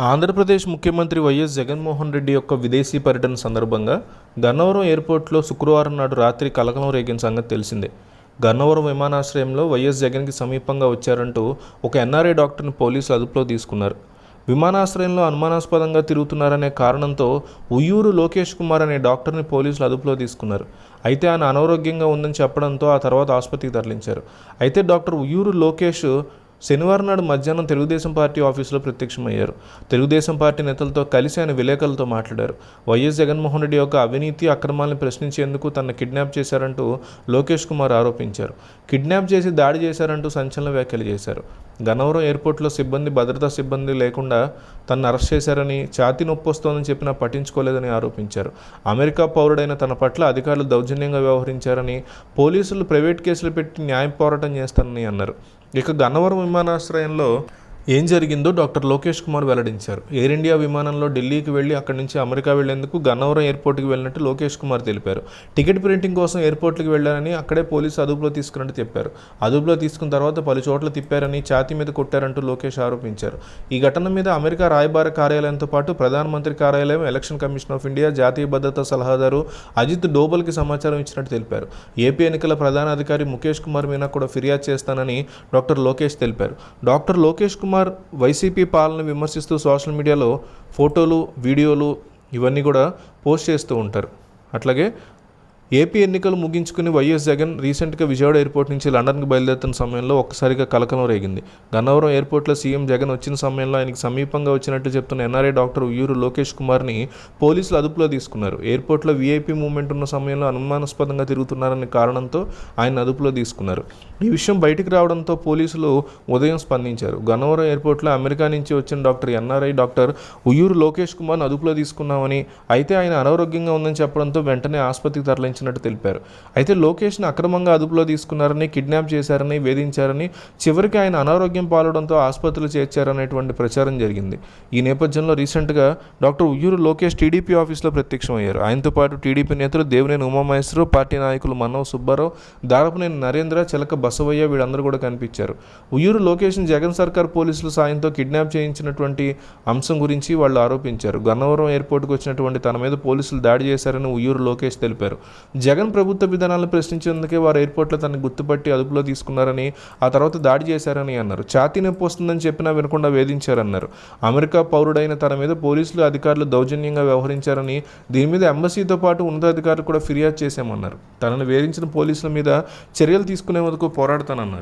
ఆంధ్రప్రదేశ్ ముఖ్యమంత్రి వైఎస్ జగన్మోహన్ రెడ్డి యొక్క విదేశీ పర్యటన సందర్భంగా గన్నవరం ఎయిర్పోర్ట్లో శుక్రవారం నాడు రాత్రి కలకలం రేగిన సంగతి తెలిసిందే. గన్నవరం విమానాశ్రయంలో వైఎస్ జగన్కి సమీపంగా వచ్చారంటూ ఒక ఎన్ఆర్ఐ డాక్టర్ని పోలీసులు అదుపులో తీసుకున్నారు. విమానాశ్రయంలో అనుమానాస్పదంగా తిరుగుతున్నారనే కారణంతో ఉయ్యూరు లోకేష్ కుమార్ అనే డాక్టర్ని పోలీసులు అదుపులో తీసుకున్నారు. అయితే ఆయన అనారోగ్యంగా ఉందని చెప్పడంతో ఆ తర్వాత ఆసుపత్రికి తరలించారు. అయితే డాక్టర్ ఉయ్యూరు లోకేష్ శనివారం నాడు మధ్యాహ్నం తెలుగుదేశం పార్టీ ఆఫీసులో ప్రత్యక్షమయ్యారు. తెలుగుదేశం పార్టీ నేతలతో కలిసి ఆయన విలేకరులతో మాట్లాడారు. వైఎస్ జగన్మోహన్ రెడ్డి యొక్క అవినీతి అక్రమాలను ప్రశ్నించేందుకు తన కిడ్నాప్ చేశారంటూ లోకేష్ కుమార్ ఆరోపించారు. కిడ్నాప్ చేసి దాడి చేశారంటూ సంచలన వ్యాఖ్యలు చేశారు. గన్నవరం ఎయిర్పోర్ట్లో సిబ్బంది భద్రతా సిబ్బంది లేకుండా తనను అరెస్ట్ చేశారని ఛాతీ నొప్పి వస్తోందని చెప్పినా పట్టించుకోలేదని ఆరోపించారు. అమెరికా పౌరుడైన తన పట్ల అధికారులు దౌర్జన్యంగా వ్యవహరించారని పోలీసులు ప్రైవేట్ కేసులు పెట్టి న్యాయ పోరాటం చేస్తారని అన్నారు. ఇక గన్నవరం విమానాశ్రయంలో ఏం జరిగిందో డాక్టర్ లోకేష్ కుమార్ వెల్లడించారు. ఎయిర్ ఇండియా విమానంలో ఢిల్లీకి వెళ్ళి అక్కడి నుంచి అమెరికా వెళ్ళేందుకు గన్నవరం ఎయిర్పోర్ట్కి వెళ్ళినట్టు లోకేష్ కుమార్ తెలిపారు. టికెట్ ప్రింటింగ్ కోసం ఎయిర్పోర్ట్కి వెళ్ళారని అక్కడే పోలీసు అదుపులో తీసుకున్నట్టు చెప్పారు. అదుపులో తీసుకున్న తర్వాత పలు చోట్ల తిప్పారని ఛాతీ మీద కొట్టారంటూ లోకేష్ ఆరోపించారు. ఈ ఘటన మీద అమెరికా రాయబార కార్యాలయంతో పాటు ప్రధానమంత్రి కార్యాలయం ఎలక్షన్ కమిషన్ ఆఫ్ ఇండియా జాతీయ భద్రతా సలహాదారు అజిత్ డోబల్కి సమాచారం ఇచ్చినట్టు తెలిపారు. ఏపీ ఎన్నికల ప్రధాన అధికారి ముఖేష్ కుమార్ మీనా కూడా ఫిర్యాదు చేస్తానని డాక్టర్ లోకేష్ తెలిపారు. డాక్టర్ లోకేష్ కుమార్ కుమార్ వైసీపీ పాలన విమర్శిస్తూ సోషల్ మీడియాలో ఫోటోలు వీడియోలు ఇవన్నీ కూడా పోస్ట్ చేస్తూ ఉంటారు. అట్లాగే ఏపీ ఎన్నికలు ముగించుకుని వైఎస్ జగన్ రీసెంట్గా విజయవాడ ఎయిర్పోర్ట్ నుంచి లండన్కి బయలుదేరుతున్న సమయంలో ఒక్కసారిగా కలకలం రేగింది. గన్నవరం ఎయిర్పోర్ట్లో సీఎం జగన్ వచ్చిన సమయంలో ఆయనకి సమీపంగా వచ్చినట్టు చెప్తున్న ఎన్ఆర్ఐ డాక్టర్ ఉయ్యూరు లోకేష్ కుమార్ని పోలీసులు అదుపులో తీసుకున్నారు. ఎయిర్పోర్ట్లో వీఐపీ మూవ్మెంట్ ఉన్న సమయంలో అనుమానాస్పదంగా తిరుగుతున్నారనే కారణంతో ఆయన అదుపులో తీసుకున్నారు. ఈ విషయం బయటికి రావడంతో పోలీసులు ఉదయం స్పందించారు. గన్నవరం ఎయిర్పోర్ట్లో అమెరికా నుంచి వచ్చిన doctor NRI doctor Uyyuru Lokesh కుమార్ని అదుపులో తీసుకున్నామని అయితే ఆయన అనారోగ్యంగా ఉందని చెప్పడంతో వెంటనే ఆసుపత్రికి వచ్చినట్టు తెలిపారు. అయితే లోకేష్ని అక్రమంగా అదుపులో తీసుకున్నారని కిడ్నాప్ చేశారని వేధించారని చివరికి ఆయన అనారోగ్యం పాలడంతో ఆసుపత్రిలో చేర్చారనేటువంటి ప్రచారం జరిగింది. ఈ నేపథ్యంలో రీసెంట్గా డాక్టర్ ఉయ్యూరు లోకేష్ టీడీపీ ఆఫీస్లో ప్రత్యక్షమయ్యారు. ఆయనతో పాటు టీడీపీ నేతలు దేవినేని ఉమామహేశ్వరరావు పార్టీ నాయకులు మన్నవ సుబ్బారావు దారపునేని నరేంద్ర చిలక బసవయ్య వీళ్ళందరూ కూడా కనిపించారు. ఉయ్యూరు లోకేష్ని జగన్ సర్కార్ పోలీసుల సాయంతో కిడ్నాప్ చేయించినటువంటి అంశం గురించి వాళ్ళు ఆరోపించారు. గన్నవరం ఎయిర్పోర్ట్కి వచ్చినటువంటి తన మీద పోలీసులు దాడి చేశారని ఉయ్యూరు లోకేష్ తెలిపారు. జగన్ ప్రభుత్వ విధానాలను ప్రశ్నించేందుకే వారు ఎయిర్పోర్ట్లో తనని గుర్తుపట్టి అదుపులో తీసుకున్నారని ఆ తర్వాత దాడి చేశారని అన్నారు. ఛాతీ నొప్పి వస్తుందని చెప్పినా వినకుండా వేధించారన్నారు. అమెరికా పౌరుడైన తన మీద పోలీసులు అధికారులు దౌర్జన్యంగా వ్యవహరించారని దీని మీద ఎంబసీతో పాటు ఉన్నతాధికారులు కూడా ఫిర్యాదు చేశామన్నారు. తనను వేధించిన పోలీసుల మీద చర్యలు తీసుకునే వరకు పోరాడతానన్నారు.